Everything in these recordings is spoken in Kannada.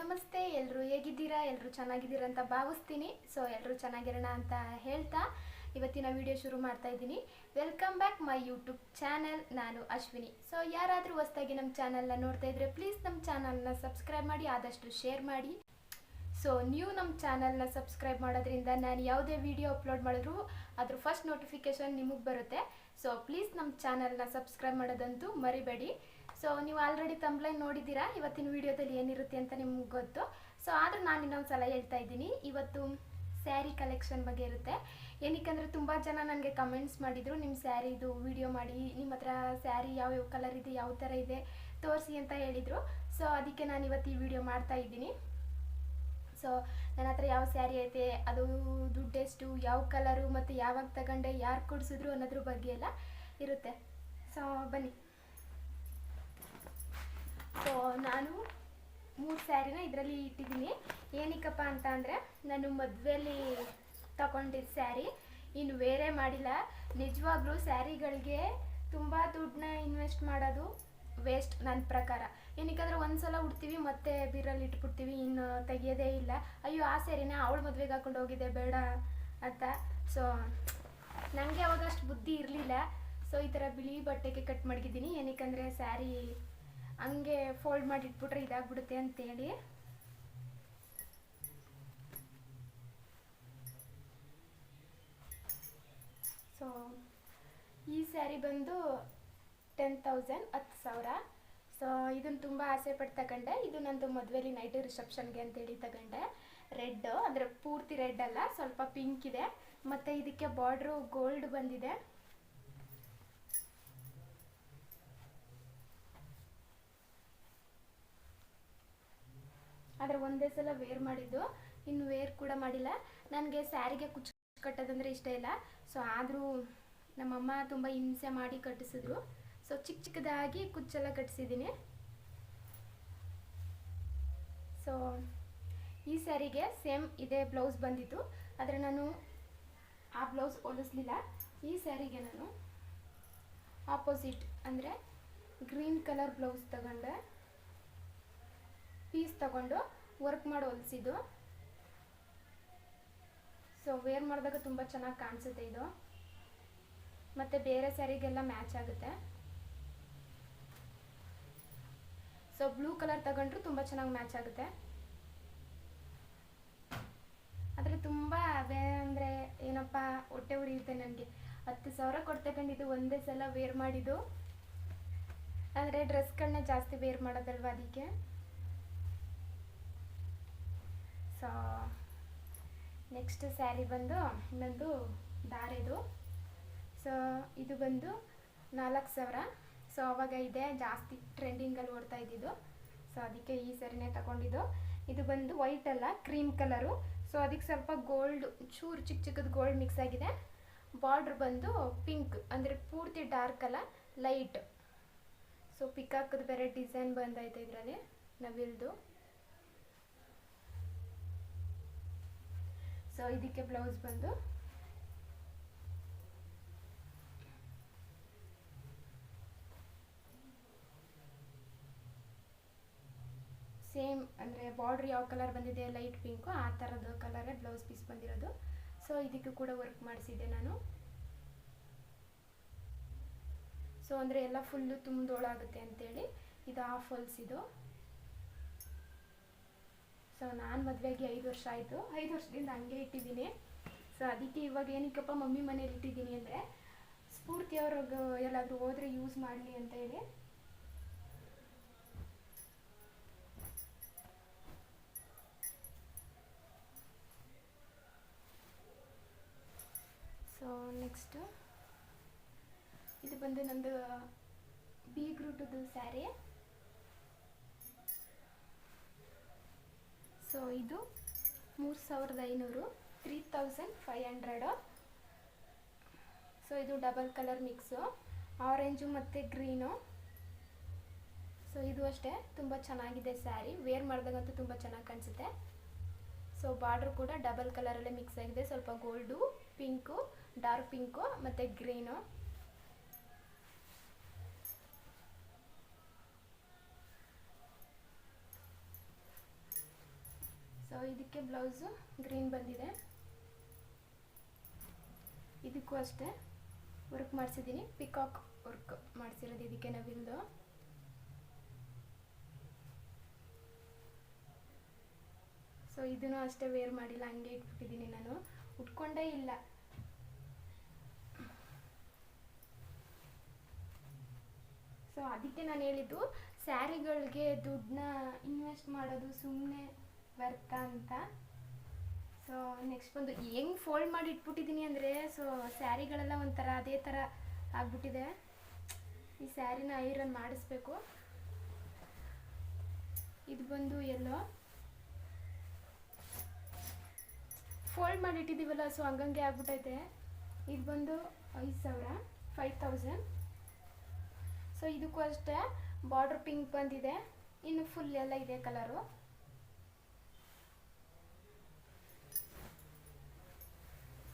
ನಮಸ್ತೆ ಎಲ್ಲರೂ ಹೇಗಿದ್ದೀರಾ? ಎಲ್ಲರೂ ಚೆನ್ನಾಗಿದ್ದೀರಾ ಅಂತ ಭಾವಿಸ್ತೀನಿ. ಸೊ ಎಲ್ಲರೂ ಚೆನ್ನಾಗಿರೋಣ ಅಂತ ಹೇಳ್ತಾ ಇವತ್ತಿನ ವಿಡಿಯೋ ಶುರು ಮಾಡ್ತಾ ಇದ್ದೀನಿ. Welcome back my YouTube channel ನಾನು ಅಶ್ವಿನಿ. ಸೊ ಯಾರಾದರೂ ಹೊಸದಾಗಿ ನಮ್ಮ ಚಾನಲ್ನ ನೋಡ್ತಾ ಇದ್ರೆ ಪ್ಲೀಸ್ ನಮ್ಮ ಚಾನಲ್ನ ಸಬ್ಸ್ಕ್ರೈಬ್ ಮಾಡಿ, ಆದಷ್ಟು ಶೇರ್ ಮಾಡಿ. ಸೊ ನೀವು ನಮ್ಮ ಚಾನಲ್ನ ಸಬ್ಸ್ಕ್ರೈಬ್ ಮಾಡೋದ್ರಿಂದ ನಾನು ಯಾವುದೇ ವಿಡಿಯೋ ಅಪ್ಲೋಡ್ ಮಾಡಿದ್ರು ಅದ್ರ ಫಸ್ಟ್ ನೋಟಿಫಿಕೇಶನ್ ನಿಮಗೆ ಬರುತ್ತೆ. ಸೊ ಪ್ಲೀಸ್ ನಮ್ಮ ಚಾನಲ್ನ ಸಬ್ಸ್ಕ್ರೈಬ್ ಮಾಡೋದಂತೂ ಮರಿಬೇಡಿ. ಸೊ ನೀವು ಆಲ್ರೆಡಿ ತಂಬ್ಲೈನ್ ನೋಡಿದ್ದೀರಾ? ಇವತ್ತಿನ ವಿಡಿಯೋದಲ್ಲಿ ಏನಿರುತ್ತೆ ಅಂತ ನಿಮ್ಗೆ ಗೊತ್ತು. ಸೊ ಆದರೂ ನಾನು ಇನ್ನೊಂದು ಸಲ ಹೇಳ್ತಾ ಇದ್ದೀನಿ. ಇವತ್ತು ಸ್ಯಾರಿ ಕಲೆಕ್ಷನ್ ಬಗ್ಗೆ ಇರುತ್ತೆ. ಏನಕ್ಕಂದರೆ ತುಂಬ ಜನ ನನಗೆ ಕಮೆಂಟ್ಸ್ ಮಾಡಿದರು ನಿಮ್ಮ ಸ್ಯಾರಿದು ವಿಡಿಯೋ ಮಾಡಿ, ನಿಮ್ಮ ಹತ್ರ ಸ್ಯಾರಿ ಯಾವ್ಯಾವ ಕಲರ್ ಇದೆ, ಯಾವ ಥರ ಇದೆ, ತೋರಿಸಿ ಅಂತ ಹೇಳಿದರು. ಸೊ ಅದಕ್ಕೆ ನಾನು ಇವತ್ತು ಈ ವಿಡಿಯೋ ಮಾಡ್ತಾ ಇದ್ದೀನಿ. ಸೊ ನನ್ನ ಹತ್ರ ಯಾವ ಸ್ಯಾರಿ ಐತೆ, ಅದು ದುಡ್ಡೆಷ್ಟು, ಯಾವ ಕಲರು ಮತ್ತು ಯಾವಾಗ ತಗೊಂಡೆ, ಯಾರು ಕೊಡಿಸಿದ್ರು ಅನ್ನೋದ್ರ ಬಗ್ಗೆ ಎಲ್ಲ ಇರುತ್ತೆ. ಸೊ ಬನ್ನಿ. ಸೊ ನಾನು ಮೂರು ಸ್ಯಾರಿನ ಇದರಲ್ಲಿ ಇಟ್ಟಿದ್ದೀನಿ. ಏನಕ್ಕಪ್ಪ ಅಂತ ಅಂದರೆ, ನಾನು ಮದುವೆಯಲ್ಲಿ ತಗೊಂಡಿದ್ದ ಸ್ಯಾರಿ ಇನ್ನು ಬೇರೆ ಮಾಡಿಲ್ಲ. ನಿಜವಾಗ್ಲೂ ಸ್ಯಾರಿಗಳಿಗೆ ತುಂಬ ದುಡ್ಡನ್ನ ಇನ್ವೆಸ್ಟ್ ಮಾಡೋದು ವೇಸ್ಟ್ ನನ್ನ ಪ್ರಕಾರ. ಏನಕ್ಕಂದ್ರೆ ಒಂದ್ಸಲ ಉಡ್ತೀವಿ, ಮತ್ತೆ ಬೀರಲ್ಲಿ ಇಟ್ಬಿಡ್ತೀವಿ, ಇನ್ನು ತೆಗಿಯೋದೇ ಇಲ್ಲ. ಅಯ್ಯೋ, ಆ ಸ್ಯಾರಿನ ಅವಳು ಮದುವೆಗೆ ಹಾಕೊಂಡು ಹೋಗಿದೆ ಬೇಡ ಅಂತ. ಸೊ ನನಗೆ ಅವಾಗ ಅಷ್ಟು ಬುದ್ಧಿ ಇರಲಿಲ್ಲ. ಸೊ ಈ ಥರ ಬಿಳಿ ಬಟ್ಟೆಗೆ ಕಟ್ ಮಡಗಿದ್ದೀನಿ. ಏನಕ್ಕಂದರೆ ಸ್ಯಾರಿ ಹಂಗೆ ಫೋಲ್ಡ್ ಮಾಡಿ ಇಟ್ಬಿಟ್ರೆ ಇದಾಗ್ಬಿಡುತ್ತೆ ಅಂತೇಳಿ. ಸೊ ಈ ಸ್ಯಾರಿ ಬಂದು ಟೆನ್ ತೌಸಂಡ್ ಹತ್ತು ಸಾವಿರ. ಸೊ ಇದನ್ನು ತುಂಬ ಆಸೆ ಪಟ್ಟು ತಗೊಂಡೆ. ಇದು ನಂದು ಮದುವೆಲಿ ನೈಟ್ ರಿಸೆಪ್ಷನ್ಗೆ ಅಂತೇಳಿ ತಗೊಂಡೆ. ರೆಡ್ ಅಂದರೆ ಪೂರ್ತಿ ರೆಡ್ ಅಲ್ಲ, ಸ್ವಲ್ಪ ಪಿಂಕ್ ಇದೆ. ಮತ್ತು ಇದಕ್ಕೆ ಬಾರ್ಡ್ರು ಗೋಲ್ಡ್ ಬಂದಿದೆ. ಆದರೆ ಒಂದೇ ಸಲ ವೇರ್ ಮಾಡಿದ್ದು, ಇನ್ನು ವೇರ್ ಕೂಡ ಮಾಡಿಲ್ಲ. ನನಗೆ ಸ್ಯಾರಿಗೆ ಕುಚ್ಚು ಕಟ್ಟೋದಂದ್ರೆ ಇಷ್ಟ ಇಲ್ಲ. ಸೊ ಆದರೂ ನಮ್ಮಮ್ಮ ತುಂಬ ಹಿಂಸೆ ಮಾಡಿ ಕಟ್ಟಿಸಿದ್ರು. ಸೊ ಚಿಕ್ಕ ಚಿಕ್ಕದಾಗಿ ಕುಚ್ಚೆಲ್ಲ ಕಟ್ಟಿಸಿದ್ದೀನಿ. ಸೊ ಈ ಸ್ಯಾರಿಗೆ ಸೇಮ್ ಇದೇ ಬ್ಲೌಸ್ ಬಂದಿತ್ತು. ಆದರೆ ನಾನು ಆ ಬ್ಲೌಸ್ ಹೊಲಿಸ್ಲಿಲ್ಲ. ಈ ಸ್ಯಾರಿಗೆ ನಾನು ಆಪೋಸಿಟ್ ಅಂದರೆ ಗ್ರೀನ್ ಕಲರ್ ಬ್ಲೌಸ್ ತಗೊಂಡೆ. ಪೀಸ್ ತಗೊಂಡು ವರ್ಕ್ ಮಾಡಿ ಹೊಲಿಸಿದ್ದು. ಸೊ ವೇರ್ ಮಾಡಿದಾಗ ತುಂಬ ಚೆನ್ನಾಗಿ ಕಾಣಿಸುತ್ತೆ ಇದು. ಮತ್ತು ಬೇರೆ ಸ್ಯಾರಿಗೆಲ್ಲ ಮ್ಯಾಚ್ ಆಗುತ್ತೆ. ಸೊ ಬ್ಲೂ ಕಲರ್ ತಗೊಂಡ್ರು ತುಂಬ ಚೆನ್ನಾಗಿ ಮ್ಯಾಚ್ ಆಗುತ್ತೆ. ಆದರೆ ತುಂಬ ಬೇರೆ ಅಂದರೆ ಏನಪ್ಪ, ಹೊಟ್ಟೆ ಉರಿಯುತ್ತೆ ನನಗೆ. ಹತ್ತು ಸಾವಿರ ಕೊಟ್ಟು ತಗೊಂಡಿದ್ದು ಒಂದೇ ಸಲ ವೇರ್ ಮಾಡಿದ್ದು. ಆದರೆ ಡ್ರೆಸ್ಗಳನ್ನ ಜಾಸ್ತಿ ವೇರ್ ಮಾಡೋದಲ್ವ ಅದಕ್ಕೆ? ಸೊ ನೆಕ್ಸ್ಟ್ ಸ್ಯಾರಿ ಬಂದು, ಇನ್ನೊಂದು ದಾರೆದು. ಸೊ ಇದು ಬಂದು ನಾಲ್ಕು ಸಾವಿರ. ಸೊ ಅವಾಗ ಇದೆ ಜಾಸ್ತಿ ಟ್ರೆಂಡಿಂಗಲ್ಲಿ ಓಡ್ತಾ ಇದ್ದಿದ್ದು. ಸೊ ಅದಕ್ಕೆ ಈ ಸರಿನೇ ತಗೊಂಡಿದ್ದು. ಇದು ಬಂದು ವೈಟ್ ಅಲ್ಲ ಕ್ರೀಮ್ ಕಲರು ಸೊ ಅದಕ್ಕೆ ಸ್ವಲ್ಪ ಗೋಲ್ಡ್ ಚೂರು ಚಿಕ್ಕ ಚಿಕ್ಕದು ಗೋಲ್ಡ್ ಮಿಕ್ಸ್ ಆಗಿದೆ. ಬಾರ್ಡ್ರ್ ಬಂದು ಪಿಂಕ್ ಅಂದರೆ ಪೂರ್ತಿ ಡಾರ್ಕ್ ಅಲ್ಲ ಲೈಟ್ ಸೊ ಪಿಕಾಕದ ಬೇರೆ ಡಿಸೈನ್ ಬಂದೈತೆ ಇದರಲ್ಲಿ, ನವಿಲ್ದು. ಸೊ ಇದಕ್ಕೆ ಬ್ಲೌಸ್ ಬಂದು ಸೇಮ್ ಅಂದರೆ ಬಾರ್ಡ್ರ್ ಯಾವ ಕಲರ್ ಬಂದಿದೆ ಲೈಟ್ ಪಿಂಕು ಆ ಥರದ ಕಲರೇ ಬ್ಲೌಸ್ ಪೀಸ್ ಬಂದಿರೋದು. ಸೊ ಇದಕ್ಕೂ ಕೂಡ ವರ್ಕ್ ಮಾಡಿಸಿದ್ದೆ ನಾನು. ಸೊ ಅಂದರೆ ಎಲ್ಲ ಫುಲ್ಲು ತುಂಬ್ದೊಳಾಗುತ್ತೆ ಅಂತೇಳಿ, ಇದು ಆಫ್ ಹೊಲ್ಸಿದು ಸೊ ನಾನು ಮದುವೆಗೆ ಐದು ವರ್ಷ ಆಯಿತು. ಐದು ವರ್ಷದಿಂದ ಹಂಗೆ ಇಟ್ಟಿದ್ದೀನಿ. ಸೊ ಅದಕ್ಕೆ ಇವಾಗ ಏನಕ್ಕಪ್ಪ ಮಮ್ಮಿ ಮನೇಲಿ ಇಟ್ಟಿದ್ದೀನಿ ಅಂದರೆ ಸ್ಫೂರ್ತಿಯವ್ರಿಗೆ ಎಲ್ಲಾದರೂ ಹೋದರೆ ಯೂಸ್ ಮಾಡಲಿ ಅಂತ ಹೇಳಿ. ಸೊ ನೆಕ್ಸ್ಟು ಇದು ಬಂದು ನಂದು ಬಿ ರೂಟದು ಸ್ಯಾರಿ ಸೊ ಇದು ಮೂರು ಸಾವಿರದ ಐನೂರು three thousand five hundred so ಇದು ಡಬಲ್ ಕಲರ್ ಮಿಕ್ಸು ಆರೆಂಜು ಮತ್ತು ಗ್ರೀನು ಸೊ ಇದು ಅಷ್ಟೇ, ತುಂಬ ಚೆನ್ನಾಗಿದೆ ಸ್ಯಾರಿ. ವೇರ್ ಮಾಡಿದಾಗಂತೂ ತುಂಬ ಚೆನ್ನಾಗಿ ಕಾಣಿಸುತ್ತೆ. ಸೊ ಬಾರ್ಡ್ರ್ ಕೂಡ ಡಬಲ್ ಕಲರಲ್ಲೇ ಮಿಕ್ಸ್ ಆಗಿದೆ. ಸ್ವಲ್ಪ ಗೋಲ್ಡು ಪಿಂಕು ಡಾರ್ಕ್ ಪಿಂಕು ಮತ್ತು ಗ್ರೀನು ಇದಕ್ಕೆ ಬ್ಲೌಸು ಗ್ರೀನ್ ಬಂದಿದೆ. ಇದಕ್ಕೂ ಅಷ್ಟೇ ವರ್ಕ್ ಮಾಡಿಸಿದ್ದೀನಿ. ಪಿಕಾಕ್ ವರ್ಕ್ ಮಾಡಿಸಿರೋದು ಇದಕ್ಕೆ ನವಿಲ್ದು. ಸೊ ಇದನ್ನು ಅಷ್ಟೇ ವೇರ್ ಮಾಡಿಲ್ಲ, ಹಂಗೆ ಇಟ್ಬಿಟ್ಟಿದ್ದೀನಿ ನಾನು. ಉಟ್ಕೊಂಡೇ ಇಲ್ಲ. ಸೊ ಅದಕ್ಕೆ ನಾನು ಹೇಳಿದ್ದು, ಸ್ಯಾರಿಗಳಿಗೆ ದುಡ್ಡನ್ನ ಇನ್ವೆಸ್ಟ್ ಮಾಡೋದು ಸುಮ್ಮನೆ ವರ್ತ ಅಂತ. ಸೊ ನೆಕ್ಸ್ಟ್ ಬಂದು ಹೆಂಗೆ ಫೋಲ್ಡ್ ಮಾಡಿ ಇಟ್ಬಿಟ್ಟಿದ್ದೀನಿ ಅಂದರೆ ಸೊ ಸ್ಯಾರಿಗಳೆಲ್ಲ ಒಂಥರ ಅದೇ ಥರ ಆಗ್ಬಿಟ್ಟಿದೆ. ಈ ಸ್ಯಾರಿನ ಐರನ್ ಮಾಡಿಸ್ಬೇಕು. ಇದು ಬಂದು ಎಲ್ಲೋ. ಫೋಲ್ಡ್ ಮಾಡಿ ಇಟ್ಟಿದ್ದೀವಲ್ಲ ಸೊ ಹಂಗಂಗೆ ಆಗ್ಬಿಟ್ಟೈತೆ ಇದು ಬಂದು ಐದು ಸಾವಿರ ಫೈವ್ ತೌಸಂಡ್ ಸೊ ಇದಕ್ಕೂ ಅಷ್ಟೇ ಬಾರ್ಡ್ರ್ ಪಿಂಕ್ ಬಂದಿದೆ. ಇನ್ನು ಫುಲ್ ಎಲ್ಲ ಇದೆ ಕಲರು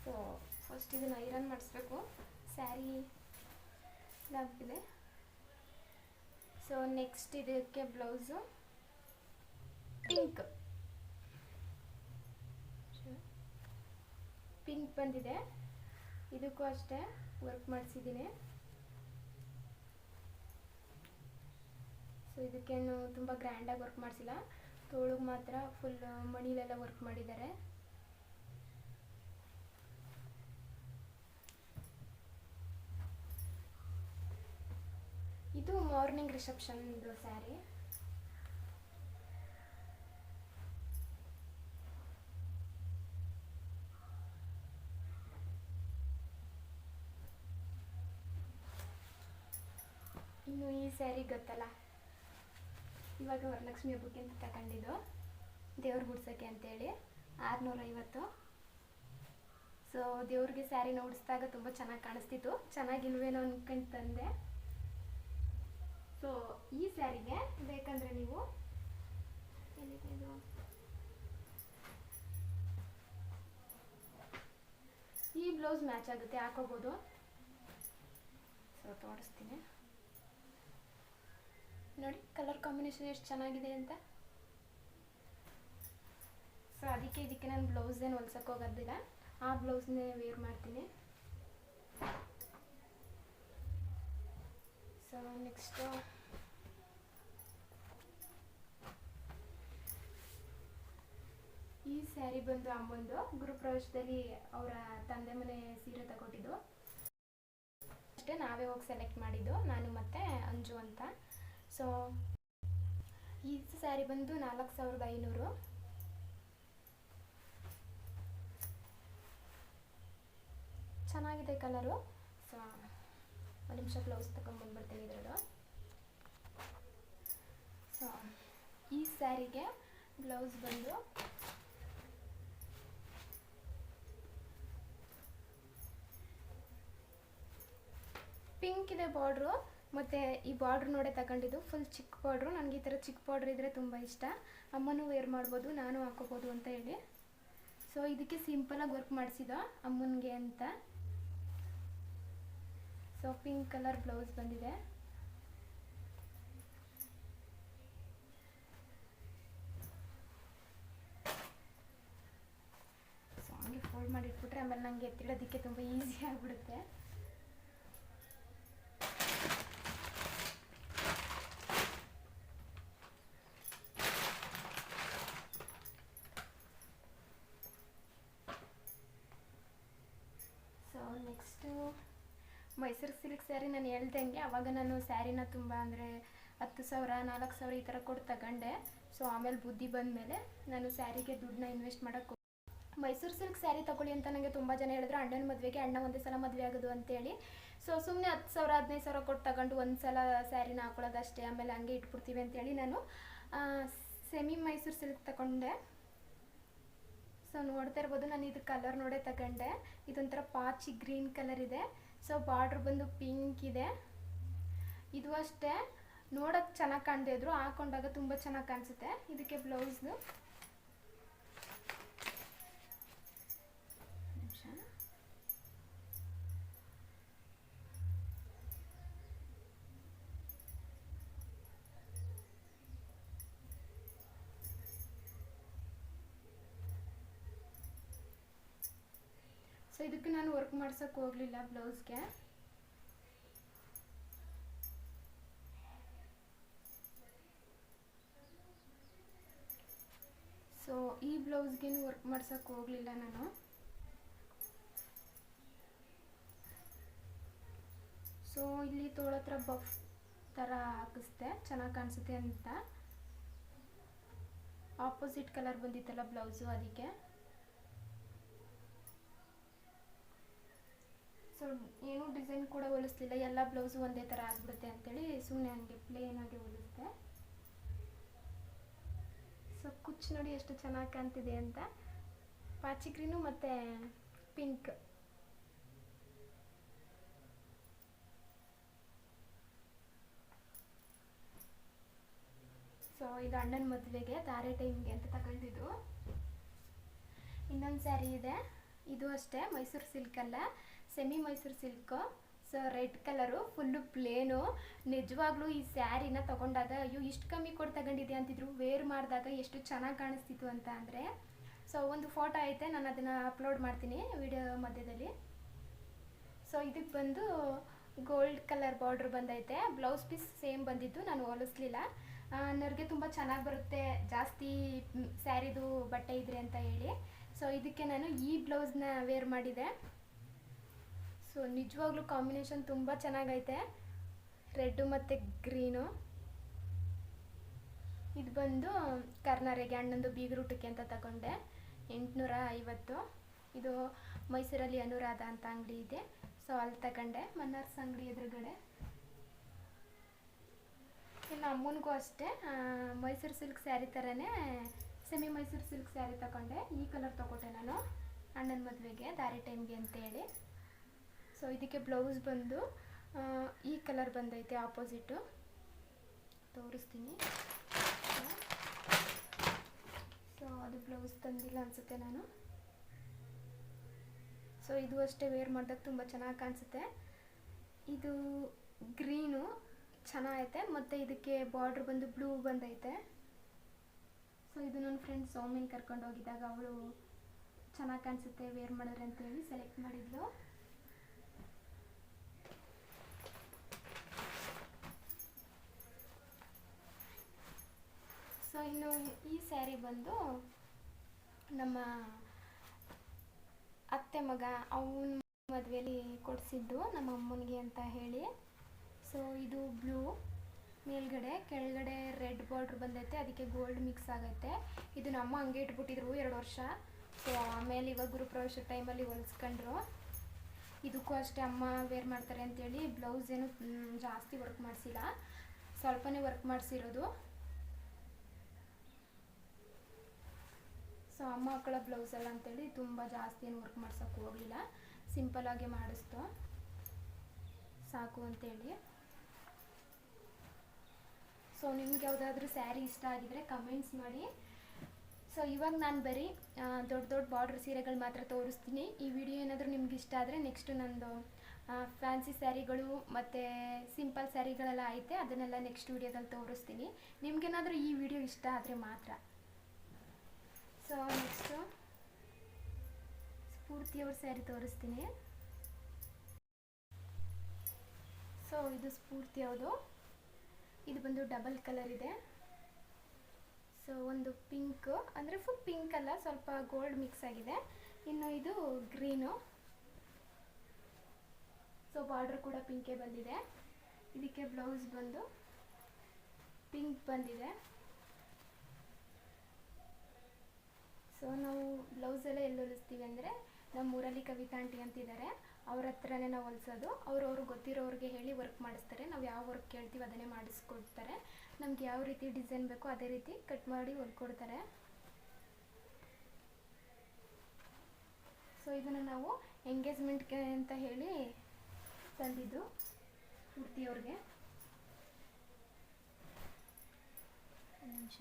ಸೊ ಫಸ್ಟ್ ಇದನ್ನು ಐರನ್ ಮಾಡಿಸ್ಬೇಕು. ಸ್ಯಾರಿ ಇದಾಗ್ಬಿಟ್ಟಿದೆ ಸೊ ನೆಕ್ಸ್ಟ್ ಇದಕ್ಕೆ ಬ್ಲೌಸು ಪಿಂಕ್ ಪಿಂಕ್ ಬಂದಿದೆ. ಇದಕ್ಕೂ ಅಷ್ಟೇ ವರ್ಕ್ ಮಾಡಿಸಿದ್ದೀನಿ. ಸೊ ಇದಕ್ಕೇನು ತುಂಬ ಗ್ರ್ಯಾಂಡಾಗಿ ವರ್ಕ್ ಮಾಡಿಸಿಲ್ಲ. ತೋಳಿಗೆ ಮಾತ್ರ ಫುಲ್ ಮಣಿಲೆಲ್ಲ ವರ್ಕ್ ಮಾಡಿದ್ದಾರೆ. ಇದು ಮಾರ್ನಿಂಗ್ ರಿಸೆಪ್ಷನ್ದು ಸ್ಯಾರಿ ಇನ್ನು ಈ ಸ್ಯಾರಿ ಗೊತ್ತಲ್ಲ? ಇವಾಗ ವರಲಕ್ಷ್ಮಿ ಹಬ್ಬಕ್ಕೆ ಅಂತ ತಗೊಂಡಿದ್ದು. ದೇವ್ರ ಗುಡ್ಸೋಕ್ಕೆ ಅಂತೇಳಿ. ಆರುನೂರೈವತ್ತು. ಸೊ ದೇವ್ರಿಗೆ ಸ್ಯಾರಿನ ಉಡಿಸಿದಾಗ ತುಂಬ ಚೆನ್ನಾಗಿ ಕಾಣಿಸ್ತಿತ್ತು. ಚೆನ್ನಾಗಿಲ್ವೇನೋ ಅಂದ್ಕೊಂಡು ತಂದೆ. ಸೊ ಈ ಸ್ಯಾರಿಗೆ ಬೇಕಂದ್ರೆ ನೀವು? ಈ ಬ್ಲೌಸ್ ಮ್ಯಾಚ್ ಆಗುತ್ತೆ ಹಾಕೋಬಹುದು ಸೊ ತೋರಿಸ್ತೀನಿ. ನೋಡಿ, ಕಲರ್ ಕಾಂಬಿನೇಷನ್ ಎಷ್ಟು ಚೆನ್ನಾಗಿದೆ ಅಂತ. ಸೊ ಅದಕ್ಕೆ ಇದಕ್ಕೆ ನಾನು ಬ್ಲೌಸ್ ಏನು ಹೊಲ್ಸಕ್ಕೆ ಹೋಗೋದಿಲ್ಲ. ಆ ಬ್ಲೌಸ್ನೇ ವೇರ್ ಮಾಡ್ತೀನಿ. ಸೊ ನೆಕ್ಸ್ಟು ಈ ಸ್ಯಾರಿ ಬಂದು ಅಮ್ಮಂದು. ಗೃಹಪ್ರವೇಶದಲ್ಲಿ ಅವರ ತಂದೆ ಮನೆ ಸೀರೆ ತಗೊಟ್ಟಿದ್ದು. ಅಷ್ಟೇ ನಾವೇ ಹೋಗಿ ಸೆಲೆಕ್ಟ್ ಮಾಡಿದ್ದು. ನಾನು ಮತ್ತೆ ಅಂಜು ಅಂತ. ಸೊ ಈ ಸ್ಯಾರಿ ಬಂದು ನಾಲ್ಕು ಸಾವಿರದ ಐನೂರು. ಚೆನ್ನಾಗಿದೆ ಕಲರು ಸೊ ಒಂದು ನಿಮಿಷ ಬ್ಲೌಸ್ ತಗೊಂಡ್ಬಂದ್ಬಿಡ್ತೀನಿ ಇದರದ್ದು. ಸೊ ಈ ಸ್ಯಾರಿಗೆ ಬ್ಲೌಸ್ ಬಂದು ಪಿಂಕ್ ಇದೆ ಬಾರ್ಡ್ರು ಮತ್ತು ಈ ಬಾರ್ಡ್ರ್ ನೋಡೇ ತಗೊಂಡಿದ್ದು ಫುಲ್ ಚಿಕ್ಕ ಬಾರ್ಡ್ರು ನನಗೆ ಈ ಥರ ಚಿಕ್ಕ ಬಾರ್ಡ್ರ್ ಇದ್ದರೆ ತುಂಬ ಇಷ್ಟ. ಅಮ್ಮನೂ ವೇರ್ ಮಾಡ್ಬೋದು, ನಾನು ಹಾಕೋಬೋದು ಅಂತ ಹೇಳಿ. ಸೊ ಇದಕ್ಕೆ ಸಿಂಪಲಾಗಿ ವರ್ಕ್ ಮಾಡಿಸಿದ ಅಮ್ಮನಿಗೆ ಅಂತ. ಸೊ ಪಿಂಕ್ ಕಲರ್ ಬ್ಲೌಸ್ ಬಂದಿದೆ. ಸೊ ಹಂಗೆ ಫೋಲ್ಡ್ ಮಾಡಿಟ್ಬಿಟ್ರೆ ಆಮೇಲೆ ನಂಗೆ ಎತ್ತಿಡೋದಕ್ಕೆ ತುಂಬ ಈಸಿ ಆಗಿಬಿಡುತ್ತೆ. So next Mysuru silk sari ನಾನು ಹೇಳ್ದಂಗೆ, ಅವಾಗ ನಾನು ಸ್ಯಾರಿನ ತುಂಬ ಅಂದರೆ ಹತ್ತು ಸಾವಿರ, ನಾಲ್ಕು ಸಾವಿರ ಈ ಥರ ಕೊಟ್ಟು ತಗೊಂಡೆ. ಸೊ ಆಮೇಲೆ ಬುದ್ಧಿ ಬಂದ ಮೇಲೆ ನಾನು ಸ್ಯಾರಿಗೆ ದುಡ್ಡನ್ನ ಇನ್ವೆಸ್ಟ್ ಮಾಡೋಕ್ಕೆ ಮೈಸೂರು ಸಿಲ್ಕ್ ಸ್ಯಾರಿ ತಗೊಳ್ಳಿ ಅಂತ ನನಗೆ ತುಂಬ ಜನ ಹೇಳಿದ್ರು. ಅಣ್ಣನ ಮದುವೆಗೆ ಅಣ್ಣ ಒಂದೇ ಸಲ ಮದುವೆ ಆಗೋದು ಅಂತೇಳಿ. ಸೊ ಸುಮ್ಮನೆ ಹತ್ತು ಸಾವಿರ, ಹದಿನೈದು ಸಾವಿರ ಕೊಟ್ಟು ತಗೊಂಡು ಒಂದು ಸಲ ಸ್ಯಾರಿನ ಹಾಕೊಳ್ಳೋದು ಅಷ್ಟೇ. ಆಮೇಲೆ ಹಂಗೆ ಇಟ್ಬಿಡ್ತೀವಿ ಅಂತೇಳಿ ನಾನು ಸೆಮಿ ಮೈಸೂರು ಸಿಲ್ಕ್ ತಗೊಂಡೆ. ಸೊ ನೋಡ್ತಾ ಇರ್ಬೋದು, ನಾನು ಇದು ಕಲರ್ ನೋಡೇ ತಗೊಂಡೆ. ಇದೊಂಥರ ಪಾಚಿ ಗ್ರೀನ್ ಕಲರ್ ಇದೆ. ಸೊ ಬಾರ್ಡ್ರ್ ಬಂದು ಪಿಂಕ್ ಇದೆ. ಇದು ಅಷ್ಟೇ. ನೋಡಕ್ಕೆ ಚೆನ್ನಾಗಿ ಕಾಣದೇ ಹಾಕೊಂಡಾಗ ತುಂಬ ಚೆನ್ನಾಗಿ ಕಾಣಿಸುತ್ತೆ. ಇದಕ್ಕೆ ಬ್ಲೌಸ್ದು ನಿಮಿಷ ಸೊ ಇದಕ್ಕೆ ನಾನು ವರ್ಕ್ ಮಾಡ್ಸೋಕ್ಕೆ ಹೋಗಲಿಲ್ಲ ಬ್ಲೌಸ್ಗೆ ಸೊ ಈ ಬ್ಲೌಸ್ಗೇನು ವರ್ಕ್ ಮಾಡ್ಸೋಕ್ಕೆ ಹೋಗಲಿಲ್ಲ ನಾನು. ಸೊ ಇಲ್ಲಿ ತೋಳತ್ರ ಬಫ್ ಥರ ಹಾಕಿಸ್ದೆ, ಚೆನ್ನಾಗಿ ಕಾಣಿಸುತ್ತೆ ಅಂತ. ಆಪೋಸಿಟ್ ಕಲರ್ ಬಂದಿತ್ತಲ್ಲ ಬ್ಲೌಸು ಅದಕ್ಕೆ. ಸೊ ಏನೂ ಡಿಸೈನ್ ಕೂಡ ಹೊಲಿಸ್ಲಿಲ್ಲ. ಎಲ್ಲ ಬ್ಲೌಸು ಒಂದೇ ಥರ ಆಗಿಬಿಡುತ್ತೆ ಅಂತೇಳಿ ಸುಮ್ಮನೆ ಹಂಗೆ ಪ್ಲೇನ್ ಆಗಿ ಹೊಲಿಸ್ದೆ. ಸೊ ಕುಚ್ಚು ನೋಡಿ ಎಷ್ಟು ಚೆನ್ನಾಗಿ ಕಾಣ್ತಿದೆ ಅಂತ. ಪಾಚಿಕ್ರಿನು ಮತ್ತು ಪಿಂಕ್ ಸೊ ಇದು ಅಣ್ಣನ ಮದುವೆಗೆ ತಾರೆ ಟೈಮ್ಗೆ ಅಂತ ತಗೊಂಡಿದ್ದು. ಇನ್ನೊಂದು ಸ್ಯಾರಿ ಇದೆ. ಇದು ಅಷ್ಟೇ, ಮೈಸೂರು ಸಿಲ್ಕ್ ಅಲ್ಲ. Semi Mysuru silk so red colour full plain ನಿಜವಾಗ್ಲೂ ಈ ಸ್ಯಾರಿನ ತಗೊಂಡಾಗ, ಅಯ್ಯೋ, ಇಷ್ಟು ಕಮ್ಮಿ ಕೊಟ್ಟು ತಗೊಂಡಿದೆ ಅಂತಿದ್ರು. ವೇರ್ ಮಾಡಿದಾಗ ಎಷ್ಟು ಚೆನ್ನಾಗಿ ಕಾಣಿಸ್ತಿತ್ತು ಅಂತ ಅಂದರೆ ಸೊ ಒಂದು ಫೋಟೋ ಐತೆ, ನಾನು ಅದನ್ನು ಅಪ್ಲೋಡ್ ಮಾಡ್ತೀನಿ ವಿಡಿಯೋ ಮಧ್ಯದಲ್ಲಿ. ಸೊ ಇದಕ್ಕೆ ಬಂದು ಗೋಲ್ಡ್ ಕಲರ್ ಬಾರ್ಡ್ರ್ ಬಂದೈತೆ. ಬ್ಲೌಸ್ ಪೀಸ್ ಸೇಮ್ ಬಂದಿದ್ದು, ನಾನು ಹೋಲಿಸ್ಲಿಲ್ಲ. ನರ್ಗೆ ತುಂಬ ಚೆನ್ನಾಗಿ ಬರುತ್ತೆ, ಜಾಸ್ತಿ ಸ್ಯಾರಿದು ಬಟ್ಟೆ ಇದ್ರೆ ಅಂತ ಹೇಳಿ. ಸೊ ಇದಕ್ಕೆ ನಾನು ಈ ಬ್ಲೌಸ್ನ ವೇರ್ ಮಾಡಿದೆ. ಸೊ ನಿಜವಾಗ್ಲೂ ಕಾಂಬಿನೇಷನ್ ತುಂಬ ಚೆನ್ನಾಗೈತೆ. ರೆಡ್ಡು ಮತ್ತು ಗ್ರೀನು ಇದು ಬಂದು ಕರ್ನಾರೆಗೆ ಅಣ್ಣಂದು ಬೀಗರೂಟಕ್ಕೆ ಅಂತ ತಗೊಂಡೆ. ಎಂಟುನೂರ ಐವತ್ತು. ಇದು ಮೈಸೂರಲ್ಲಿ ಅನುರಾಧ ಅಂತ ಅಂಗಡಿ ಇದೆ. ಸೊ ಅಲ್ಲಿ ತಗೊಂಡೆ. ಮನ್ನಾರ್ಸ್ ಅಂಗಡಿ ಎದುರುಗಡೆ. ಇನ್ನು ಅಮ್ಮನಿಗೂ ಅಷ್ಟೇ. ಮೈಸೂರು ಸಿಲ್ಕ್ ಸ್ಯಾರಿ ಥರನೇ ಸೆಮಿ ಮೈಸೂರು ಸಿಲ್ಕ್ ಸ್ಯಾರಿ ತಗೊಂಡೆ. ಈ ಕಲರ್ ತಗೊಟ್ಟೆ ನಾನು. ಅಣ್ಣನ ಮದುವೆಗೆ, ದಾರಿ ಟೈಮ್ಗೆ ಅಂತೇಳಿ. ಸೊ ಇದಕ್ಕೆ ಬ್ಲೌಸ್ ಬಂದು ಈ ಕಲರ್ ಬಂದೈತೆ ಆಪೋಸಿಟು ತೋರಿಸ್ತೀನಿ. ಸೊ ಅದು ಬ್ಲೌಸ್ ತಂದಿಲ್ಲ ಅನಿಸುತ್ತೆ ನಾನು. ಸೊ ಇದು ಅಷ್ಟೇ ವೇರ್ ಮಾಡಿದಾಗ ತುಂಬ ಚೆನ್ನಾಗಿ ಕಾಣಿಸುತ್ತೆ. ಇದು ಗ್ರೀನು ಚೆನ್ನಾಗೈತೆ, ಮತ್ತು ಇದಕ್ಕೆ ಬಾರ್ಡ್ರ್ ಬಂದು ಬ್ಲೂ ಬಂದೈತೆ. ಸೊ ಇದು ನನ್ನ ಫ್ರೆಂಡ್ ಸೌಮಿನ್ ಕರ್ಕೊಂಡು ಹೋಗಿದ್ದಾಗ ಅವಳು ಚೆನ್ನಾಗಿ ಕಾಣಿಸುತ್ತೆ ವೇರ್ ಮಾಡಿದ್ರೆ ಅಂತೇಳಿ ಸೆಲೆಕ್ಟ್ ಮಾಡಿದ್ಲು. ಸೊ ಇನ್ನು ಈ ಸ್ಯಾರಿ ಬಂದು ನಮ್ಮ ಅತ್ತೆ ಮಗ ಅವನ ಮದುವೆಯಲ್ಲಿ ಕೊಡಿಸಿದ್ದು ನಮ್ಮ ಅಮ್ಮನಿಗೆ ಅಂತ ಹೇಳಿ. ಸೊ ಇದು ಬ್ಲೂ. ಮೇಲ್ಗಡೆ, ಕೆಳಗಡೆ ರೆಡ್ ಬಾರ್ಡ್ರ್ ಬಂದೈತೆ, ಅದಕ್ಕೆ ಗೋಲ್ಡ್ ಮಿಕ್ಸ್ ಆಗೈತೆ. ಇದು ಅಮ್ಮ ಹಂಗೆ ಇಟ್ಬಿಟ್ಟಿದ್ರು ಎರಡು ವರ್ಷ. ಸೊ ಆಮೇಲೆ ಇವಾಗ ಗುರುಪ್ರವೇಶ ಟೈಮಲ್ಲಿ ಹೊಲಿಸ್ಕೊಂಡ್ರು. ಇದಕ್ಕೂ ಅಷ್ಟೇ ಅಮ್ಮ ವೇರ್ ಮಾಡ್ತಾರೆ ಅಂತೇಳಿ, ಬ್ಲೌಸ್ ಏನು ಜಾಸ್ತಿ ವರ್ಕ್ ಮಾಡಿಸಿಲ್ಲ. ಸ್ವಲ್ಪನೇ ವರ್ಕ್ ಮಾಡಿಸಿರೋದು. ಸೊ ಅಮ್ಮ ಮಕ್ಕಳ ಬ್ಲೌಸ್ ಎಲ್ಲ ಅಂತೇಳಿ ತುಂಬ ಜಾಸ್ತಿ ಏನು ವರ್ಕ್ ಮಾಡ್ಸೋಕ್ಕೆ ಹೋಗಲಿಲ್ಲ. ಸಿಂಪಲಾಗಿ ಮಾಡಿಸ್ತು. ಸಾಕು ಅಂತೇಳಿ. ಸೊ ನಿಮ್ಗೆ ಯಾವುದಾದ್ರೂ ಸ್ಯಾರಿ ಇಷ್ಟ ಆಗಿದ್ರೆ ಕಮೆಂಟ್ಸ್ ಮಾಡಿ. ಸೊ ಇವಾಗ ನಾನು ಬರೀ ದೊಡ್ಡ ದೊಡ್ಡ ಬಾರ್ಡ್ರ್ ಸೀರೆಗಳು ಮಾತ್ರ ತೋರಿಸ್ತೀನಿ. ಈ ವಿಡಿಯೋ ಏನಾದರೂ ನಿಮ್ಗೆ ಇಷ್ಟ ಆದರೆ ನೆಕ್ಸ್ಟು ನಂದು ಫ್ಯಾನ್ಸಿ ಸ್ಯಾರಿಗಳು ಮತ್ತು ಸಿಂಪಲ್ ಸ್ಯಾರಿಗಳೆಲ್ಲ ಐತೆ, ಅದನ್ನೆಲ್ಲ ನೆಕ್ಸ್ಟ್ ವಿಡಿಯೋದಲ್ಲಿ ತೋರಿಸ್ತೀನಿ. ನಿಮ್ಗೇನಾದರೂ ಈ ವಿಡಿಯೋ ಇಷ್ಟ ಆದರೆ ಮಾತ್ರ. ಸೊ ನೆಕ್ಸ್ಟು ಸ್ಫೂರ್ತಿಯವ್ರ ಸ್ಯಾರಿ ತೋರಿಸ್ತೀನಿ. ಸೊ ಇದು ಸ್ಫೂರ್ತಿಯವ್ರದು ಇದು ಬಂದು ಡಬಲ್ ಕಲರ್ ಇದೆ. ಸೊ ಒಂದು ಪಿಂಕ್ ಅಂದರೆ ಫುಲ್ ಪಿಂಕ್ ಅಲ್ಲ, ಸ್ವಲ್ಪ ಗೋಲ್ಡ್ ಮಿಕ್ಸ್ ಆಗಿದೆ. ಇನ್ನು ಇದು ಗ್ರೀನು ಸೊ ಬಾರ್ಡ್ರ್ ಕೂಡ ಪಿಂಕೇ ಬಂದಿದೆ. ಇದಕ್ಕೆ ಬ್ಲೌಸ್ ಬಂದು ಪಿಂಕ್ ಬಂದಿದೆ. ಸೊ ನಾವು ಬ್ಲೌಸ್ ಎಲ್ಲ ಎಲ್ಲಿ ಹೊಲಿಸ್ತೀವಿ ಅಂದರೆ ನಮ್ಮ ಊರಲ್ಲಿ ಕವಿತಾ ಆಂಟಿ ಅಂತಿದ್ದಾರೆ. ಅವ್ರ ಹತ್ರನೇ ನಾವು ಹೊಲಿಸೋದು. ಅವ್ರು ಅವ್ರಿಗೆ ಗೊತ್ತಿರೋರಿಗೆ ಹೇಳಿ ವರ್ಕ್ ಮಾಡಿಸ್ತಾರೆ. ನಾವು ಯಾವ ವರ್ಕ್ ಕೇಳ್ತೀವಿ ಅದನ್ನೇ ಮಾಡಿಸ್ಕೊಡ್ತಾರೆ. ನಮ್ಗೆ ಯಾವ ರೀತಿ ಡಿಸೈನ್ ಬೇಕೋ ಅದೇ ರೀತಿ ಕಟ್ ಮಾಡಿ ಹೊಲ್ಕೊಡ್ತಾರೆ. ಸೊ ಇದನ್ನು ನಾವು ಎಂಗೇಜ್ಮೆಂಟ್ಗೆ ಅಂತ ಹೇಳಿ ತಂದಿದ್ದು ಪೂರ್ತಿಯವ್ರಿಗೆ ಒಂದು ನಿಮಿಷ.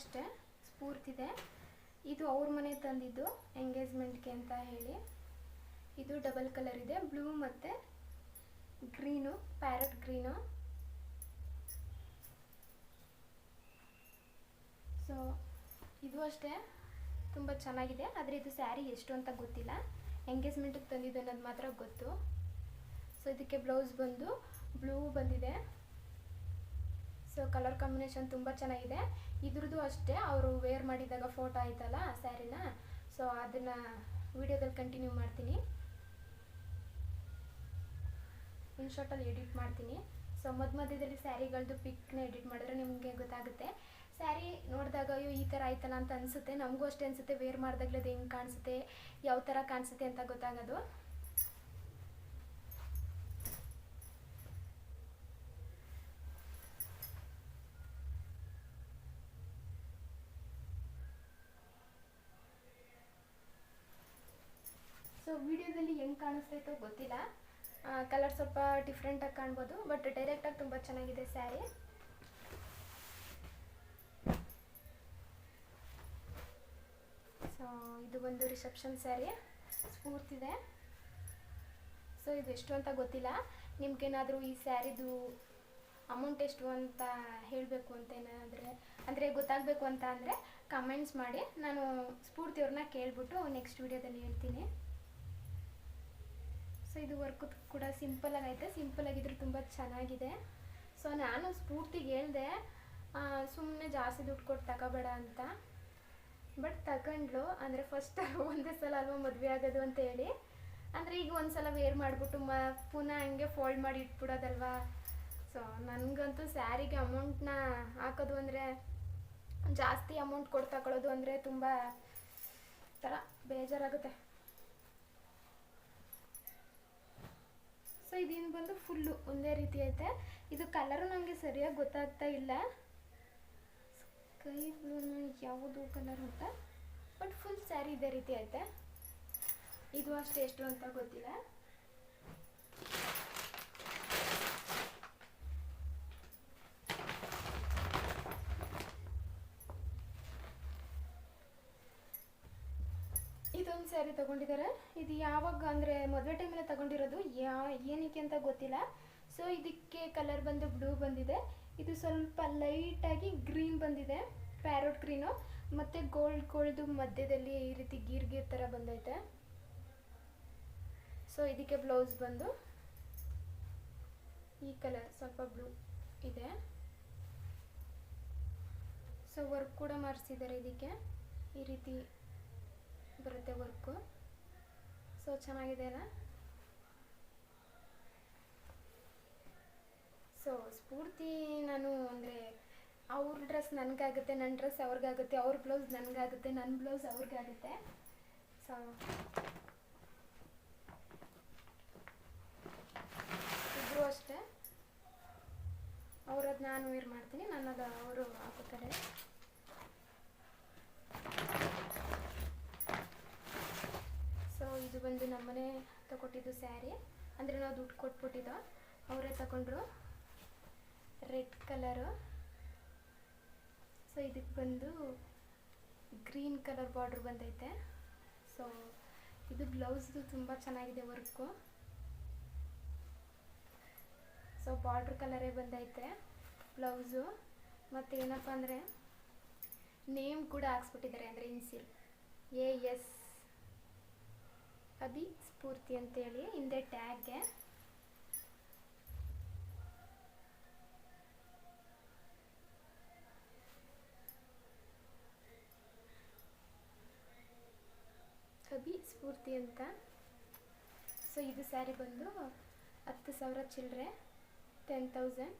ಅಷ್ಟೇ, ಸ್ಫೂರ್ತಿದೆ. ಇದು ಅವ್ರ ಮನೆ ತಂದಿದ್ದು ಎಂಗೇಜ್ಮೆಂಟ್ಗೆ ಅಂತ ಹೇಳಿ. ಇದು ಡಬಲ್ ಕಲರ್ ಇದೆ, ಬ್ಲೂ ಮತ್ತು ಗ್ರೀನು, ಪ್ಯಾರಟ್ ಗ್ರೀನು. ಸೊ ಇದು ಅಷ್ಟೇ. ತುಂಬ ಚೆನ್ನಾಗಿದೆ. ಆದರೆ ಇದು ಸ್ಯಾರಿ ಎಷ್ಟು ಅಂತ ಗೊತ್ತಿಲ್ಲ. ಎಂಗೇಜ್ಮೆಂಟಿಗೆ ತಂದಿದ್ದು ಅನ್ನೋದು ಮಾತ್ರ ಗೊತ್ತು. ಸೊ ಇದಕ್ಕೆ ಬ್ಲೌಸ್ ಬಂದು ಬ್ಲೂ ಬಂದಿದೆ. ಸೊ ಕಲರ್ ಕಾಂಬಿನೇಷನ್ ತುಂಬ ಚೆನ್ನಾಗಿದೆ. ಇದ್ರದ್ದು ಅಷ್ಟೇ, ಅವರು ವೇರ್ ಮಾಡಿದಾಗ ಫೋಟೋ ಆಯ್ತಲ್ಲ ಸ್ಯಾರಿನ ಸೊ ಅದನ್ನು ವಿಡಿಯೋದಲ್ಲಿ ಕಂಟಿನ್ಯೂ ಮಾಡ್ತೀನಿ. ಇನ್ಶಾರ್ಟಲ್ಲಿ ಎಡಿಟ್ ಮಾಡ್ತೀನಿ. ಸೊ ಮಧ್ಯ ಮಧ್ಯದಲ್ಲಿ ಸ್ಯಾರಿಗಳದ್ದು ಪಿಕ್ನ ಎಡಿಟ್ ಮಾಡಿದ್ರೆ ನಿಮಗೆ ಗೊತ್ತಾಗುತ್ತೆ. ಸ್ಯಾರಿ ನೋಡಿದಾಗ, ಅಯ್ಯೋ, ಈ ಥರ ಆಯ್ತಲ್ಲ ಅಂತ ಅನಿಸುತ್ತೆ. ನಮಗೂ ಅಷ್ಟೇ ಅನಿಸುತ್ತೆ. ವೇರ್ ಮಾಡಿದಾಗಲೇ ಅದು ಹೆಂಗೆ ಕಾಣಿಸುತ್ತೆ? ಯಾವ ಥರ ಕಾಣಿಸುತ್ತೆ ಅಂತ ಗೊತ್ತಾಗೋದು. ಸೊ ವಿಡಿಯೋದಲ್ಲಿ ಹೆಂಗೆ ಕಾಣಿಸ್ತೈತೋ ಗೊತ್ತಿಲ್ಲ. ಕಲರ್ ಸ್ವಲ್ಪ ಡಿಫ್ರೆಂಟಾಗಿ ಕಾಣ್ಬೋದು ಬಟ್ ಡೈರೆಕ್ಟಾಗಿ ತುಂಬ ಚೆನ್ನಾಗಿದೆ ಸ್ಯಾರಿ ಸೊ ಇದು ಒಂದು ರಿಸೆಪ್ಷನ್ ಸ್ಯಾರಿ ಸ್ಫೂರ್ತಿದೆ ಸೊ ಇದು ಎಷ್ಟು ಅಂತ ಗೊತ್ತಿಲ್ಲ. ನಿಮ್ಗೇನಾದರೂ ಈ ಸ್ಯಾರಿದು ಅಮೌಂಟ್ ಎಷ್ಟು ಅಂತ ಹೇಳಬೇಕು ಅಂತ ಏನಾದರೆ, ಅಂದರೆ ಗೊತ್ತಾಗಬೇಕು ಅಂತ ಅಂದರೆ ಕಮೆಂಟ್ಸ್ ಮಾಡಿ. ನಾನು ಸ್ಫೂರ್ತಿಯವ್ರನ್ನ ಕೇಳಿಬಿಟ್ಟು ನೆಕ್ಸ್ಟ್ ವಿಡಿಯೋದಲ್ಲಿ ಹೇಳ್ತೀನಿ. ಇದು ವರ್ಕ್ ಕೂಡ ಸಿಂಪಲ್ ಆಗೈತೆ. ಸಿಂಪಲ್ ಆಗಿದ್ರು ತುಂಬ ಚೆನ್ನಾಗಿದೆ. ಸೊ ನಾನು ಸ್ಫೂರ್ತಿಗೆ ಹೇಳಿದೆ ಸುಮ್ಮನೆ ಜಾಸ್ತಿ ದುಡ್ಡು ಕೊಟ್ಟು ತಗೋಬೇಡ ಅಂತ. ಬಟ್ ತಗೊಂಡ್ಲು ಅಂದರೆ ಫಸ್ಟ್ ಒಂದೇ ಸಲ ಅಲ್ವಾ ಮದುವೆ ಆಗೋದು ಅಂತ ಹೇಳಿ. ಅಂದರೆ ಈಗ ಒಂದು ಸಲ ವೇರ್ ಮಾಡಿಬಿಟ್ಟು ಮ, ಪುನಃ ಹಂಗೆ ಫೋಲ್ಡ್ ಮಾಡಿ ಇಟ್ಬಿಡೋದಲ್ವಾ? ಸೊ ನನಗಂತೂ ಸ್ಯಾರಿಗೆ ಅಮೌಂಟ್ನ ಹಾಕೋದು ಅಂದರೆ, ಜಾಸ್ತಿ ಅಮೌಂಟ್ ಕೊಟ್ಟು ತಗೊಳ್ಳೋದು ಅಂದರೆ ತುಂಬ ಥರ ಬೇಜಾರಾಗುತ್ತೆ. ಸೊ ಇದೇನು ಬಂದು ಫುಲ್ಲು ಒಂದೇ ರೀತಿ ಐತೆ. ಇದು ಕಲರು ನನಗೆ ಸರಿಯಾಗಿ ಗೊತ್ತಾಗ್ತಾ ಇಲ್ಲ. ಕೈ ಬ್ಲೂನ ಯಾವುದು ಕಲರ್ ಅಂತ. ಬಟ್ ಫುಲ್ ಸ್ಯಾರಿ ಇದೇ ರೀತಿ ಐತೆ. ಇದು ಅಷ್ಟೇ ಎಷ್ಟು ಅಂತ ಗೊತ್ತಿಲ್ಲ. ಇದೊಂದು ಸ್ಯಾರಿ ತಗೊಂಡಿದ್ದಾರೆ ಇದು ಯಾವಾಗ ಅಂದರೆ ಮದುವೆ ಟೈಮಲ್ಲಿ ತಗೊಂಡಿರೋದು. ಯಾ, ಏನಕ್ಕೆ ಅಂತ ಗೊತ್ತಿಲ್ಲ. ಸೊ ಇದಕ್ಕೆ ಕಲರ್ ಬಂದು ಬ್ಲೂ ಬಂದಿದೆ. ಇದು ಸ್ವಲ್ಪ ಲೈಟಾಗಿ ಗ್ರೀನ್ ಬಂದಿದೆ. ಪ್ಯಾರೋಟ್ ಗ್ರೀನು ಮತ್ತು ಗೋಲ್ಡ್ ಗೋಲ್ಡು ಮಧ್ಯದಲ್ಲಿ ಈ ರೀತಿ ಗೀರ್ ಗೀರ್ ಥರ ಬಂದೈತೆ. ಸೊ ಇದಕ್ಕೆ ಬ್ಲೌಸ್ ಬಂದು ಈ ಕಲರ್ ಸ್ವಲ್ಪ ಬ್ಲೂ ಇದೆ. ಸೊ ವರ್ಕ್ ಕೂಡ ಮಾಡಿಸಿದ್ದಾರೆ ಇದಕ್ಕೆ. ಈ ರೀತಿ ಬರುತ್ತೆ. ವರ್ಕು ಸೊ ಚೆನ್ನಾಗಿದೆ ಅಲ್ಲ? ಸೊ ಸ್ಫೂರ್ತಿ ನಾನು ಅಂದರೆ ಅವ್ರ ಡ್ರೆಸ್ ನನಗಾಗುತ್ತೆ ನನ್ನ ಡ್ರೆಸ್ ಅವ್ರಿಗಾಗುತ್ತೆ, ಅವ್ರ ಬ್ಲೌಸ್ ನನಗಾಗುತ್ತೆ ನನ್ನ ಬ್ಲೌಸ್ ಅವ್ರಿಗಾಗುತ್ತೆ. ಸೊ ಇಬ್ಬರು ಅಷ್ಟೇ. ಅವ್ರದ್ದು ನಾನು ವೇರ್ ಮಾಡ್ತೀನಿ, ನನ್ನದು ಅವರು ಹಾಕೋತಾರೆ ಸೊ ಇದು ಬಂದು ನಮ್ಮನೆ ತಗೊಟ್ಟಿದ್ದು ಸ್ಯಾರಿ. ಅಂದರೆ ನಾವು ದುಡ್ಡು ಕೊಟ್ಬಿಟ್ಟಿದ್ದೋ. ಅವರೇ ತಗೊಂಡ್ರು. ರೆಡ್ ಕಲರು ಸೊ ಇದಕ್ಕೆ ಬಂದು ಗ್ರೀನ್ ಕಲರ್ ಬಾರ್ಡ್ರ್ ಬಂದೈತೆ. ಸೊ ಇದು ಬ್ಲೌಸ್ದು ತುಂಬ ಚೆನ್ನಾಗಿದೆ ವರ್ಕು. ಸೊ ಬಾರ್ಡ್ರ್ ಕಲರೇ ಬಂದೈತೆ ಬ್ಲೌಸು. ಮತ್ತು ಏನಪ್ಪ ಅಂದರೆ ನೇಮ್ ಕೂಡ ಹಾಕ್ಸ್ಬಿಟ್ಟಿದ್ದಾರೆ ಅಂದರೆ initial A S Abhi Spoorthi ಅಂತೇಳಿ ಹಿಂದೆ ಟ್ಯಾಗ್ಗೆ ಅಭಿ ಸ್ಫೂರ್ತಿ ಅಂತ. ಸೊ ಇದು ಸ್ಯಾರಿ ಬಂದು ಹತ್ತು ಸಾವಿರ ಚಿಲ್ಲರೆ ಟೆನ್ ತೌಸಂಡ್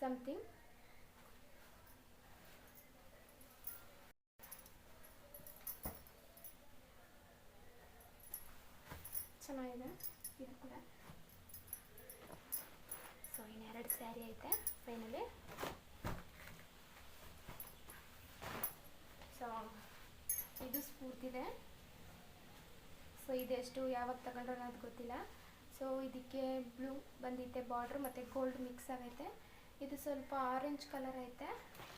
ಸಮಥಿಂಗ್ ಚೆನ್ನಾಗಿದೆ ಇದು ಕೂಡ ಸೊ ಇನ್ನೆರಡು ಸ್ಯಾರಿ ಐತೆ ಫೈನಲಿ ಸೊ ಇದು ಸ್ಫೂರ್ತಿದೆ ಸೊ ಇದೆಷ್ಟು ಯಾವಾಗ ತಗೊಂಡ್ರು ಅನ್ನೋದು ಗೊತ್ತಿಲ್ಲ. ಸೊ ಇದಕ್ಕೆ ಬ್ಲೂ ಬಂದೈತೆ ಬಾರ್ಡ್ರ್ ಮತ್ತು ಗೋಲ್ಡ್ ಮಿಕ್ಸ್ ಆಗೈತೆ. ಇದು ಸ್ವಲ್ಪ ಆರೆಂಜ್ ಕಲರ್ ಐತೆ.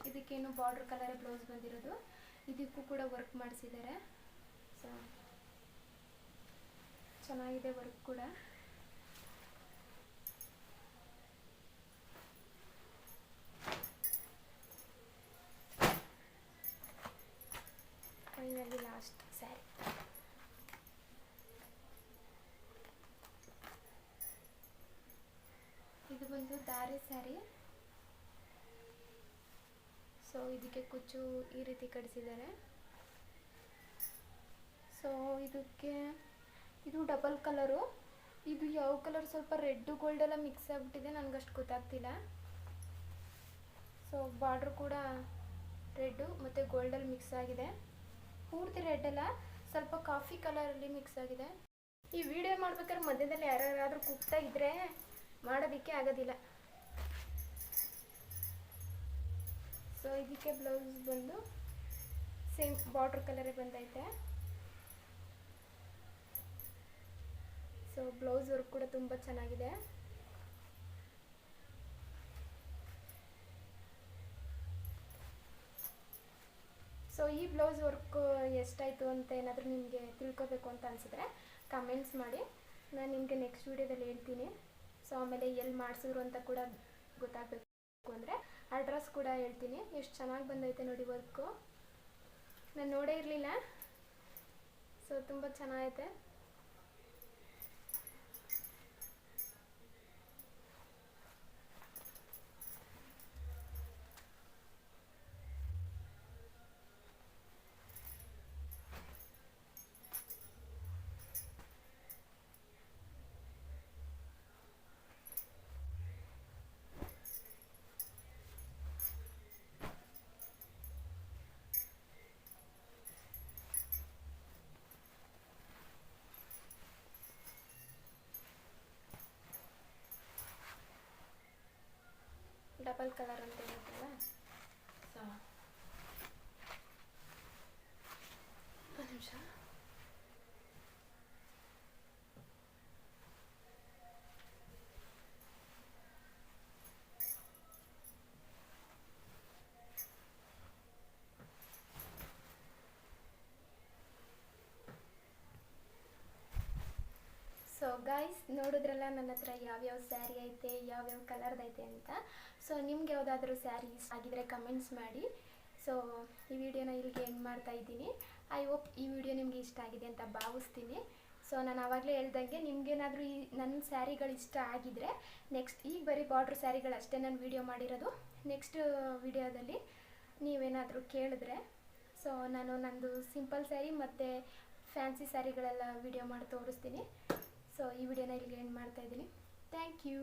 ಇದಕ್ಕೇನು ಬಾರ್ಡ್ರ್ ಕಲರ್ ಬ್ಲೌಸ್ ಬಂದಿರೋದು. ಇದಕ್ಕೂ ಕೂಡ ವರ್ಕ್ ಮಾಡಿಸಿದ್ದಾರೆ. ಸೊ ಚೆನ್ನಾಗಿದೆ ವರ್ಕ್ ಕೂಡ. ಫೈನಲಿ ಲಾಸ್ಟ್ ಸ್ಯಾರಿ ಇದು ಬಂದು ದಾರಿ ಸ್ಯಾರಿ ಸೊ ಇದಕ್ಕೆ ಕುಚ್ಚು ಈ ರೀತಿ ಕಡಿಸಿದ್ದಾರೆ ಸೊ ಇದಕ್ಕೆ ಇದು ಡಬಲ್ ಕಲರು ಇದು ಯಾವ ಕಲರ್ ಸ್ವಲ್ಪ ರೆಡ್ಡು ಗೋಲ್ಡ್ ಎಲ್ಲ ಮಿಕ್ಸ್ ಆಗಿಬಿಟ್ಟಿದೆ. ನನಗಷ್ಟು ಗೊತ್ತಾಗ್ತಿಲ್ಲ. ಸೊ ಬಾರ್ಡ್ರ್ ಕೂಡ ರೆಡ್ಡು ಮತ್ತು ಗೋಲ್ಡಲ್ಲಿ ಮಿಕ್ಸ್ ಆಗಿದೆ. ಪೂರ್ತಿ ರೆಡ್ ಅಲ್ಲ, ಸ್ವಲ್ಪ ಕಾಫಿ ಕಲರಲ್ಲಿ ಮಿಕ್ಸ್ ಆಗಿದೆ. ಈ ವಿಡಿಯೋ ಮಾಡ್ಬೇಕಾದ್ರೆ ಮಧ್ಯದಲ್ಲಿ ಯಾರ್ಯಾರಾದರೂ ಕೂಗ್ತಾ ಇದ್ರೆ ಮಾಡೋದಕ್ಕೆ ಆಗೋದಿಲ್ಲ. ಸೊ ಇದಕ್ಕೆ ಬ್ಲೌಸ್ ಬಂದು ಸೇಮ್ ಬಾರ್ಡ್ರ್ ಕಲರೇ ಬಂದೈತೆ. ಸೊ ಬ್ಲೌಸ್ ವರ್ಕ್ ಕೂಡ ತುಂಬ ಚೆನ್ನಾಗಿದೆ. ಸೊ ಈ ಬ್ಲೌಸ್ ವರ್ಕ್ ಎಷ್ಟಾಯಿತು ಅಂತ ಏನಾದರೂ ನಿಮಗೆ ತಿಳ್ಕೊಬೇಕು ಅಂತ ಅನಿಸಿದ್ರೆ ಕಮೆಂಟ್ಸ್ ಮಾಡಿ. ನಾನು ನಿಮಗೆ ನೆಕ್ಸ್ಟ್ ವೀಡಿಯೋದಲ್ಲಿ ಹೇಳ್ತೀನಿ. ಸೊ ಆಮೇಲೆ ಎಲ್ಲಿ ಮಾಡಿಸಿದ್ರು ಅಂತ ಕೂಡ ಗೊತ್ತಾಗಬೇಕು ಅಂದರೆ ಅಡ್ರೆಸ್ ಕೂಡ ಹೇಳ್ತೀನಿ. ಎಷ್ಟು ಚೆನ್ನಾಗಿ ಬಂದೈತೆ ನೋಡಿ ವರ್ಕು ನಾನು ನೋಡೇ ಇರಲಿಲ್ಲ. ಸೊ ತುಂಬ ಚೆನ್ನಾಗೈತೆ. ಡಬಲ್ ಕಲರ್ ಅಂತ ಹೇಳ್ತಲ್ಲ ಸೊ. ಒಂದು ನಿಮಿಷ. ಸೊ ಗೈಸ್ ನೋಡಿದ್ರಲ್ಲ ನನ್ನ ಹತ್ರ ಯಾವ್ಯಾವ ಸ್ಯಾರಿ ಐತೆ ಯಾವ್ಯಾವ ಕಲರ್ದೈತೆ ಅಂತ. ಸೊ ನಿಮ್ಗೆ ಯಾವುದಾದ್ರೂ ಸ್ಯಾರಿ ಆಗಿದ್ರೆ ಕಮೆಂಟ್ಸ್ ಮಾಡಿ. ಸೊ ಈ ವಿಡಿಯೋನ ಇಲ್ಲಿಗೆ ಎಂಡ್ ಮಾಡ್ತಾ ಇದ್ದೀನಿ. ಐ ಹೋಪ್ ಈ ವಿಡಿಯೋ ನಿಮಗೆ ಇಷ್ಟ ಆಗಿದೆ ಅಂತ ಭಾವಿಸ್ತೀನಿ. ಸೊ ನಾನು ಆವಾಗಲೇ ಹೇಳ್ದಂಗೆ ನಿಮ್ಗೇನಾದರೂ ಈ ನನ್ನ ಸ್ಯಾರಿಗಳು ಇಷ್ಟ ಆಗಿದ್ರೆ ನೆಕ್ಸ್ಟ್ ಈಗ ಬರೀ ಬಾರ್ಡ್ರ್ ಸ್ಯಾರಿಗಳು ಅಷ್ಟೇ ನಾನು ವಿಡಿಯೋ ಮಾಡಿರೋದು. ನೆಕ್ಸ್ಟ್ ವಿಡಿಯೋದಲ್ಲಿ ನೀವೇನಾದರೂ ಕೇಳಿದ್ರೆ ಸೊ ನಾನು ನಂದು ಸಿಂಪಲ್ ಸ್ಯಾರಿ ಮತ್ತು ಫ್ಯಾನ್ಸಿ ಸ್ಯಾರಿಗಳೆಲ್ಲ ವಿಡಿಯೋ ಮಾಡಿ ತೋರಿಸ್ತೀನಿ. ಸೊ ಈ ವಿಡಿಯೋನ ಇಲ್ಲಿಗೆ ಎಂಡ್ ಮಾಡ್ತಾ ಇದ್ದೀನಿ. Thank you